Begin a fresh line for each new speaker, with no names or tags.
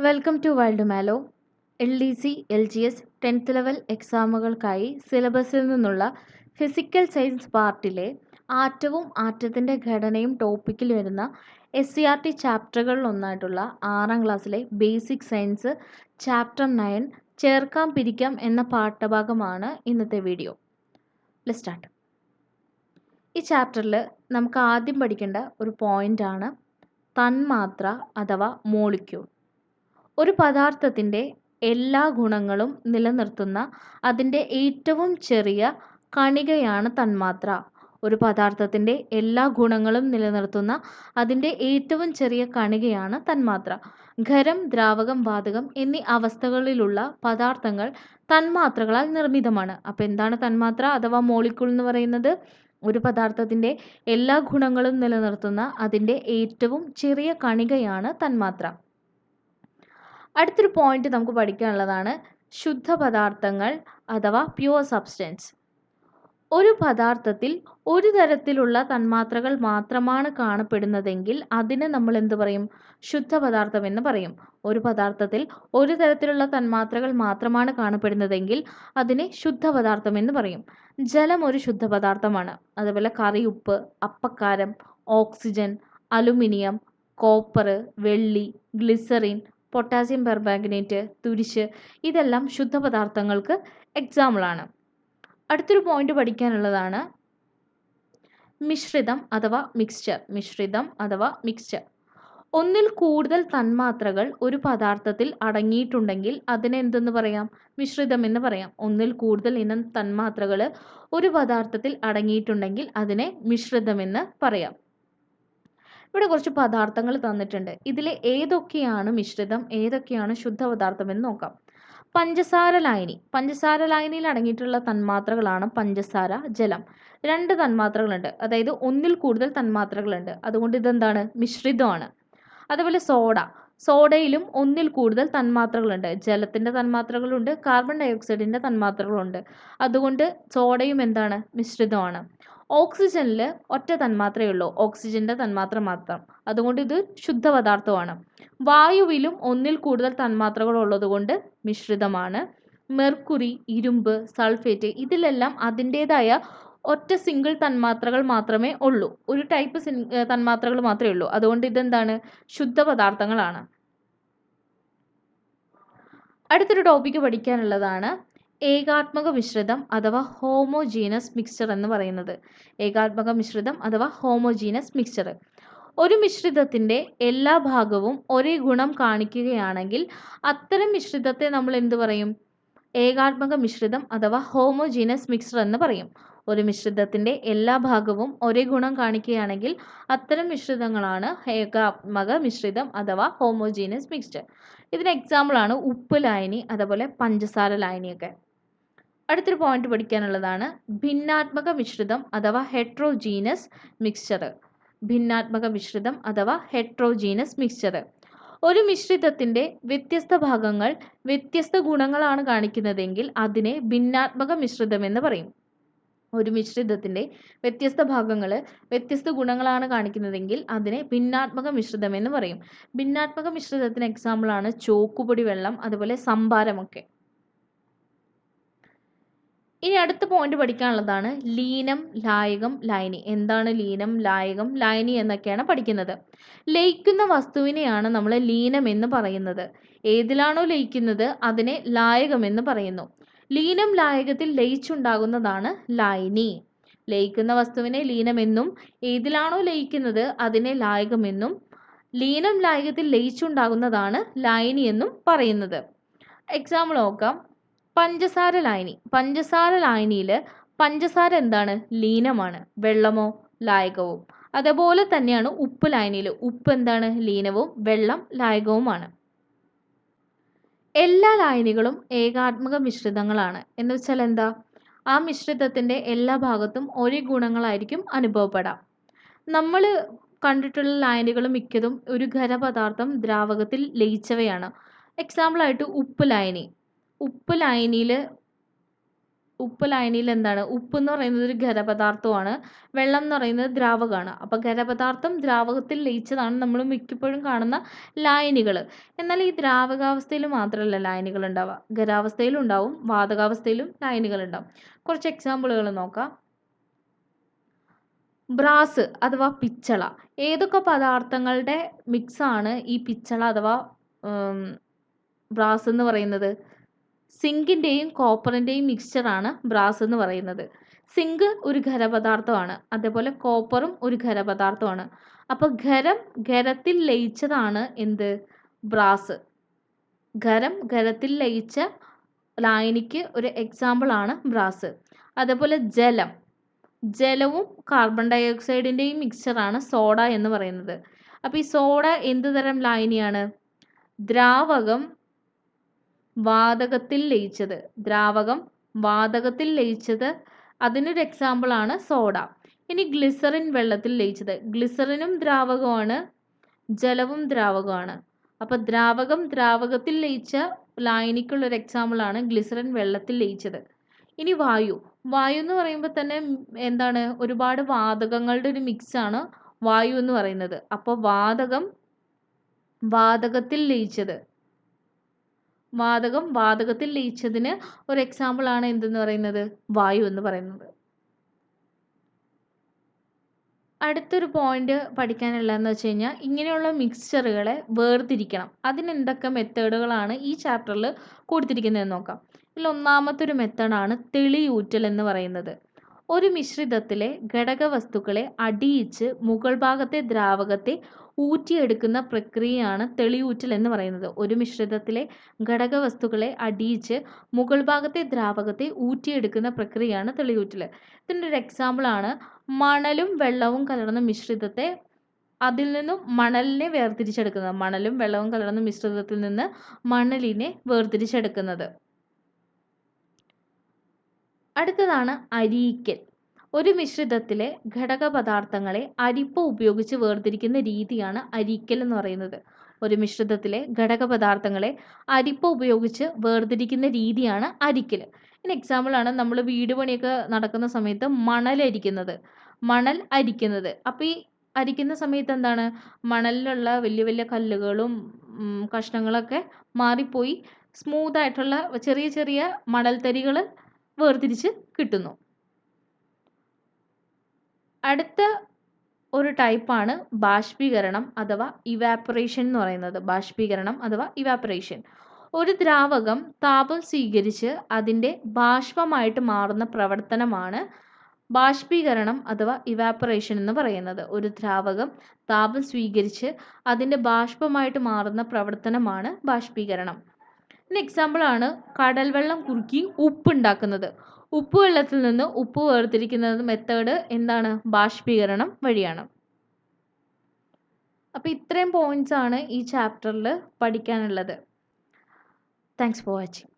Welcome to wild Malo L D C L G S tenth level എക്സാമുകൾക്കായി സിലബസിൽ നിന്നുള്ള physical science പാർട്ടിലെ ആറ്റവും ആറ്റത്തിന്റെ ഘടനയും ടോപ്പിക്കിൽ വരുന്ന എസ് സി ആർ ടി ചാപ്റ്ററുകളിൽ ഒന്നായിട്ടുള്ള ആറാം ക്ലാസ്സിലെ ബേസിക് സയൻസ് ചാപ്റ്റർ നയൻ ചേർക്കാം പിരിക്കാം എന്ന പാഠഭാഗമാണ് ഇന്നത്തെ വീഡിയോ സ്റ്റാർട്ട് ഈ ചാപ്റ്ററിൽ നമുക്ക് ആദ്യം പഠിക്കേണ്ട ഒരു പോയിന്റാണ് തന്മാത്ര അഥവാ മോളിക്യൂൾ ഒരു പദാർത്ഥത്തിന്റെ എല്ലാ ഗുണങ്ങളും നിലനിർത്തുന്ന അതിന്റെ ഏറ്റവും ചെറിയ കണികയാണ് തന്മാത്ര. ഒരു പദാർത്ഥത്തിന്റെ എല്ലാ ഗുണങ്ങളും നിലനിർത്തുന്ന അതിന്റെ ഏറ്റവും ചെറിയ കണികയാണ് തന്മാത്ര. ഖരം ദ്രാവകം വാതകം എന്നീ അവസ്ഥകളിലുള്ള പദാർത്ഥങ്ങൾ തന്മാത്രകളാൽ നിർമ്മിതമാണ്. അപ്പോൾ എന്താണ് തന്മാത്ര അഥവാ മോളിക്യൂൾ എന്ന് പറയുന്നത്? ഒരു പദാർത്ഥത്തിന്റെ എല്ലാ ഗുണങ്ങളും നിലനിർത്തുന്ന അതിന്റെ ഏറ്റവും ചെറിയ കണികയാണ് തന്മാത്ര. അടുത്തൊരു പോയിന്റ് നമുക്ക് പഠിക്കാനുള്ളതാണ് ശുദ്ധ പദാർത്ഥങ്ങൾ അഥവാ പ്യുവർ സബ്സ്റ്റൻസ് ഒരു പദാർത്ഥത്തിൽ ഒരു തരത്തിലുള്ള തന്മാത്രകൾ മാത്രമാണ് കാണപ്പെടുന്നതെങ്കിൽ അതിനെ നമ്മൾ എന്ത് പറയും? ശുദ്ധ പദാർത്ഥം എന്ന് പറയും. ഒരു പദാർത്ഥത്തിൽ ഒരു തരത്തിലുള്ള തന്മാത്രകൾ മാത്രമാണ് കാണപ്പെടുന്നതെങ്കിൽ അതിനെ ശുദ്ധ പദാർത്ഥം എന്ന് പറയും. ജലം ഒരു ശുദ്ധ പദാർത്ഥമാണ് അതുപോലെ ഉപ്പ് അപ്പക്കാരം ഓക്സിജൻ അലുമിനിയം കോപ്പർ വെള്ളി ഗ്ലിസറിൻ പൊട്ടാസ്യം പെർമാഗ്നേറ്റ് തുരിശ് ഇതെല്ലാം ശുദ്ധപദാർത്ഥങ്ങൾക്ക് എക്സാമ്പിളാണ് അടുത്തൊരു പോയിന്റ് പഠിക്കാനുള്ളതാണ് മിശ്രിതം അഥവാ മിക്സ്ചർ മിശ്രിതം അഥവാ മിക്സ്ചർ ഒന്നിൽ കൂടുതൽ തന്മാത്രകൾ ഒരു പദാർത്ഥത്തിൽ അടങ്ങിയിട്ടുണ്ടെങ്കിൽ അതിനെ എന്തെന്ന് പറയാം? മിശ്രിതം എന്ന് പറയാം. ഒന്നിൽ കൂടുതൽ ഇനം തന്മാത്രകൾ ഒരു പദാർത്ഥത്തിൽ അടങ്ങിയിട്ടുണ്ടെങ്കിൽ അതിനെ മിശ്രിതമെന്ന് പറയാം. ഇവിടെ കുറച്ച് പദാർത്ഥങ്ങൾ തന്നിട്ടുണ്ട്. ഇതിൽ ഏതൊക്കെയാണ് മിശ്രിതം? ഏതൊക്കെയാണ് ശുദ്ധ പദാർത്ഥം എന്ന് നോക്കാം. പഞ്ചസാര ലായനി. പഞ്ചസാര ലായനിയിൽ അടങ്ങിയിട്ടുള്ള തന്മാത്രകളാണ് പഞ്ചസാര ജലം. രണ്ട് തന്മാത്രകളുണ്ട്. അതായത് ഒന്നിൽ കൂടുതൽ തന്മാത്രകളുണ്ട്. അതുകൊണ്ട് ഇതെന്താണ്? മിശ്രിതമാണ്. അതുപോലെ സോഡ. സോഡയിലും ഒന്നിൽ കൂടുതൽ തന്മാത്രകളുണ്ട്. ജലത്തിന്റെ തന്മാത്രകളുണ്ട്. Carbon dye ഓക്സൈഡിന്റെ തന്മാത്രകളുണ്ട്. അതുകൊണ്ട് സോഡയും എന്താണ്? മിശ്രിതമാണ്. ഓക്സിജനിൽ ഒറ്റ തന്മാത്രയേ ഉള്ളൂ. ഓക്സിജന്റെ തന്മാത്ര മാത്രം അതുകൊണ്ട് ഇത് ശുദ്ധ പദാർത്ഥമാണ് വായുവിലും ഒന്നിൽ കൂടുതൽ തന്മാത്രകൾ ഉള്ളതുകൊണ്ട് മിശ്രിതമാണ്. മെർക്കുറി ഇരുമ്പ് സൾഫേറ്റ് ഇതിലെല്ലാം അതിന്റേതായ ഒറ്റ സിംഗിൾ തന്മാത്രകൾ മാത്രമേ ഉള്ളൂ. ഒരു ടൈപ്പ് തന്മാത്രകൾ മാത്രമേ ഉള്ളൂ. അതുകൊണ്ട് ഇതെന്താണ്? ശുദ്ധ പദാർത്ഥങ്ങളാണ് അടുത്തൊരു ടോപ്പിക്ക് പഠിക്കാനുള്ളതാണ്. ഏകാത്മക മിശ്രിതം അഥവാ ഹോമോജീനസ് മിക്സ്ചർ എന്ന് പറയുന്നത്. ഏകാത്മക മിശ്രിതം അഥവാ ഹോമോജീനസ് മിക്സ്ചർ ഒരു മിശ്രിതത്തിന്റെ എല്ലാ ഭാഗവും ഒരേ ഗുണം കാണിക്കുകയാണെങ്കിൽ അത്തരം മിശ്രിതത്തെ നമ്മൾ എന്ത് പറയും? ഏകാത്മക മിശ്രിതം അഥവാ ഹോമോജീനസ് മിക്സ്ചർ എന്ന് പറയും. ഒരു മിശ്രിതത്തിന്റെ എല്ലാ ഭാഗവും ഒരേ ഗുണം കാണിക്കുകയാണെങ്കിൽ അത്തരം മിശ്രിതങ്ങളാണ് ഏകാത്മക മിശ്രിതം അഥവാ ഹോമോജീനസ് മിക്സ്ചർ ഇതിന് എക്സാമ്പിളാണ് ഉപ്പ് ലായനി അതുപോലെ പഞ്ചസാര ലായനിയൊക്കെ. അടുത്തൊരു പോയിന്റ് പഠിക്കാനുള്ളതാണ് ഭിന്നാത്മക മിശ്രിതം അഥവാ ഹെട്രോജീനസ് മിക്സ്ചർ ഭിന്നാത്മക മിശ്രിതം അഥവാ ഹെട്രോജീനസ് മിക്സ്ചർ ഒരു മിശ്രിതത്തിന്റെ വ്യത്യസ്ത ഭാഗങ്ങൾ വ്യത്യസ്ത ഗുണങ്ങളാണ് കാണിക്കുന്നതെങ്കിൽ അതിനെ ഭിന്നാത്മക മിശ്രിതം എന്ന് പറയും. ഒരു മിശ്രിതത്തിന്റെ വ്യത്യസ്ത ഭാഗങ്ങൾ വ്യത്യസ്ത ഗുണങ്ങളാണ് കാണിക്കുന്നതെങ്കിൽ അതിനെ ഭിന്നാത്മക മിശ്രിതം എന്ന് പറയും. ഭിന്നാത്മക മിശ്രിതത്തിന് എക്സാമ്പിളാണ് ചോക്കുപൊടി വെള്ളം അതുപോലെ സംഭാരമൊക്കെ. ഇനി അടുത്ത പോയിന്റ് പഠിക്കാനുള്ളതാണ് ലീനം ലായകം ലൈനി എന്താണ് ലീനം ലായകം ലൈനി എന്നൊക്കെയാണ് പഠിക്കുന്നത്. ലയിക്കുന്ന വസ്തുവിനെയാണ് നമ്മൾ ലീനം എന്ന് പറയുന്നത്. ഏതിലാണോ ലയിക്കുന്നത് അതിനെ ലായകം എന്ന് പറയുന്നു. ലീനം ലായകത്തിൽ ലയിച്ചുണ്ടാകുന്നതാണ് ലൈനി ലയിക്കുന്ന വസ്തുവിനെ ലീനമെന്നും ഏതിലാണോ ലയിക്കുന്നത് അതിനെ ലായകമെന്നും ലീനം ലായകത്തിൽ ലയിച്ചുണ്ടാകുന്നതാണ് ലൈനി എന്നും പറയുന്നത്. എക്സാമ്പിൾ നോക്കാം. പഞ്ചസാര ലായനി പഞ്ചസാര ലായനിയിൽ പഞ്ചസാര എന്താണ് ലീനമാണ്. വെള്ളമോ? ലായകവും. അതേപോലെ തന്നെയാണ് ഉപ്പ് ലായനിയിൽ ഉപ്പ് എന്താണ് ലീനവും. വെള്ളം ലായകവുമാണ്. എല്ലാ ലായനികളും ഏകാത്മക മിശ്രിതങ്ങളാണ്. എന്ന് വെച്ചാൽ എന്താ ആ മിശ്രിതത്തിന്റെ എല്ലാ ഭാഗത്തും ഒരേ ഗുണങ്ങളായിരിക്കും അനുഭവപ്പെടാം. നമ്മൾ കണ്ടിട്ടുള്ള ലായനികൾ മിക്കതും ഒരു ഖരപദാർത്ഥം ദ്രാവകത്തിൽ ലയിച്ചവയാണ്. എക്സാമ്പിളായിട്ട് ഉപ്പ് ലായനി. ഉപ്പ് ലായനിയിൽ ഉപ്പ് ലായനിയിൽ എന്താണ്? ഉപ്പ് എന്ന് പറയുന്നത് ഒരു ഖരപദാർത്ഥമാണ്. വെള്ളം എന്ന് പറയുന്നത് ദ്രാവകമാണ്. അപ്പോൾ ഖരപദാർത്ഥം ദ്രാവകത്തിൽ ലയിച്ചതാണ് നമ്മൾ മിക്കപ്പോഴും കാണുന്ന ലായനികൾ എന്നാൽ ഈ ദ്രാവകാവസ്ഥയിൽ മാത്രമല്ല ലായനികൾ ഉണ്ടാവുക. ഖരാവസ്ഥയിലും ഉണ്ടാവും വാതകാവസ്ഥയിലും ലായനികൾ ഉണ്ടാവും. കുറച്ച് എക്സാമ്പിളുകൾ നോക്കാം. ബ്രാസ് അഥവാ പിച്ചള. ഏതൊക്കെ പദാർത്ഥങ്ങളുടെ മിക്സാണ് ഈ പിച്ചള അഥവാ ബ്രാസ് എന്ന് പറയുന്നത്? സിങ്കിന്റെയും കോപ്പറിന്റെയും മിക്സ്ചറാണ് ബ്രാസ് എന്ന് പറയുന്നത്. സിങ്ക് ഒരു ഖരപദാർത്ഥമാണ് അതേപോലെ കോപ്പറും ഒരു ഖരപദാർത്ഥമാണ്. അപ്പോൾ ഖരം ഖരത്തിൽ ലയിച്ചതാണ് എന്ത്? ബ്രാസ് ഖരം ഖരത്തിൽ ലയിച്ച ലായനിക്ക് ഒരു എക്സാമ്പിൾ ആണ് ബ്രാസ് അതേപോലെ ജലം. ജലവും കാർബൺ ഡയോക്സൈഡിന്റെയും മിക്സ്ചറാണ് സോഡ എന്ന് പറയുന്നത്. അപ്പോൾ ഈ സോഡ എന്ത് തരം ലായനിയാണ്? ദ്രാവകം വാതകത്തിൽ ലയിച്ചത്. ദ്രാവകം വാതകത്തിൽ ലയിച്ചത് അതിനൊരു എക്സാമ്പിൾ ആണ് സോഡ ഇനി ഗ്ലിസറിൻ വെള്ളത്തിൽ ലയിച്ചത്. ഗ്ലിസറിനും ദ്രാവകമാണ് ജലവും ദ്രാവകമാണ് അപ്പോൾ ദ്രാവകം ദ്രാവകത്തിൽ ലയിച്ച ലായനിക്കുള്ളൊരു എക്സാമ്പിൾ ആണ് ഗ്ലിസറിൻ വെള്ളത്തിൽ ലയിച്ചത്. ഇനി വായു. വായു എന്ന് പറയുമ്പോൾ തന്നെ എന്താണ്? ഒരുപാട് വാതകങ്ങളുടെ ഒരു മിക്സ് ആണ് വായു എന്ന് പറയുന്നത്. അപ്പോൾ വാതകം വാതകത്തിൽ ലയിച്ചത്. വാതകം വാതകത്തിൽ ലയിച്ചതിന് ഒരു എക്സാമ്പിൾ ആണ് എന്തെന്ന് പറയുന്നത്? വായു എന്ന് പറയുന്നത്. അടുത്തൊരു പോയിന്റ് പഠിക്കാനുള്ളതെന്ന് വെച്ച് കഴിഞ്ഞാൽ ഇങ്ങനെയുള്ള മിക്സ്ചറുകളെ വേർതിരിക്കണം. അതിനെന്തൊക്കെ മെത്തേഡുകളാണ് ഈ ചാപ്റ്ററിൽ കൊടുത്തിരിക്കുന്നതെന്ന് നോക്കാം. ഇതിൽ ഒന്നാമത്തെ ഒരു മെത്തേഡാണ് തെളിയൂറ്റൽ എന്ന് പറയുന്നത്. ഒരു മിശ്രിതത്തിലെ ഘടകവസ്തുക്കളെ അടിയിച്ച് മുകൾ ഭാഗത്തെ ദ്രാവകത്തെ ഊറ്റിയെടുക്കുന്ന പ്രക്രിയയാണ് തെളിയൂറ്റൽ എന്ന് പറയുന്നത്. ഒരു മിശ്രിതത്തിലെ ഘടകവസ്തുക്കളെ അടിയിച്ച് മുകൾ ഭാഗത്തെ ദ്രാവകത്തെ ഊറ്റിയെടുക്കുന്ന പ്രക്രിയയാണ് തെളിയൂറ്റൽ. ഇതിന്റെ ഒരു എക്സാമ്പിളാണ് മണലും വെള്ളവും കലർന്ന മിശ്രിതത്തെ അതിൽ നിന്നും മണലിനെ വേർതിരിച്ചെടുക്കുന്നത്. മണലും വെള്ളവും കലർന്ന മിശ്രിതത്തിൽ നിന്ന് മണലിനെ വേർതിരിച്ചെടുക്കുന്നത്. അടുത്തതാണ് അരിയിക്കൽ. ഒരു മിശ്രിതത്തിലെ ഘടക പദാർത്ഥങ്ങളെ അരിപ്പ ഉപയോഗിച്ച് വേർതിരിക്കുന്ന രീതിയാണ് അരിക്കൽ എന്ന് പറയുന്നത്. ഒരു മിശ്രിതത്തിലെ ഘടക പദാർത്ഥങ്ങളെ അരിപ്പ ഉപയോഗിച്ച് വേർതിരിക്കുന്ന രീതിയാണ് അരിക്കൽ ഇതിന് എക്സാമ്പിളാണ് നമ്മൾ വീട് പണിയൊക്കെ നടക്കുന്ന സമയത്ത് മണൽ അരിക്കുന്നത്. മണൽ അരിക്കുന്നത്. അപ്പോൾ ഈ അരിക്കുന്ന സമയത്ത് എന്താണ്? മണലിലുള്ള വലിയ വലിയ കല്ലുകളും കഷ്ണങ്ങളൊക്കെ മാറിപ്പോയി. സ്മൂത്ത് ആയിട്ടുള്ള ചെറിയ ചെറിയ മണൽത്തരികൾ വേർതിരിച്ച് കിട്ടുന്നു. അടുത്ത ഒരു ടൈപ്പാണ് ബാഷ്പീകരണം അഥവാ ഇവാപ്പറേഷൻ എന്ന് പറയുന്നത്. ബാഷ്പീകരണം അഥവാ ഇവാപ്പറേഷൻ ഒരു ദ്രാവകം താപം സ്വീകരിച്ച് അതിന്റെ ബാഷ്പമായിട്ട് മാറുന്ന പ്രവർത്തനമാണ് ബാഷ്പീകരണം അഥവാ ഇവാപ്പറേഷൻ എന്ന് പറയുന്നത്. ഒരു ദ്രാവകം താപം സ്വീകരിച്ച് അതിന്റെ ബാഷ്പമായിട്ട് മാറുന്ന പ്രവർത്തനമാണ് ബാഷ്പീകരണം. ഇതിന് എക്സാമ്പിളാണ് കടൽ വെള്ളം കുറുക്കി ഉപ്പ് ഉണ്ടാക്കുന്നത്. ഉപ്പ് വെള്ളത്തിൽ നിന്ന് ഉപ്പ് വേർതിരിക്കുന്നത് മെത്തേഡ് എന്താണ്? ബാഷ്പീകരണം വഴിയാണ്. അപ്പോൾ ഇത്രയും പോയിന്റ്സ് ആണ് ഈ ചാപ്റ്ററിൽ പഠിക്കാനുള്ളത്. Thanks for watching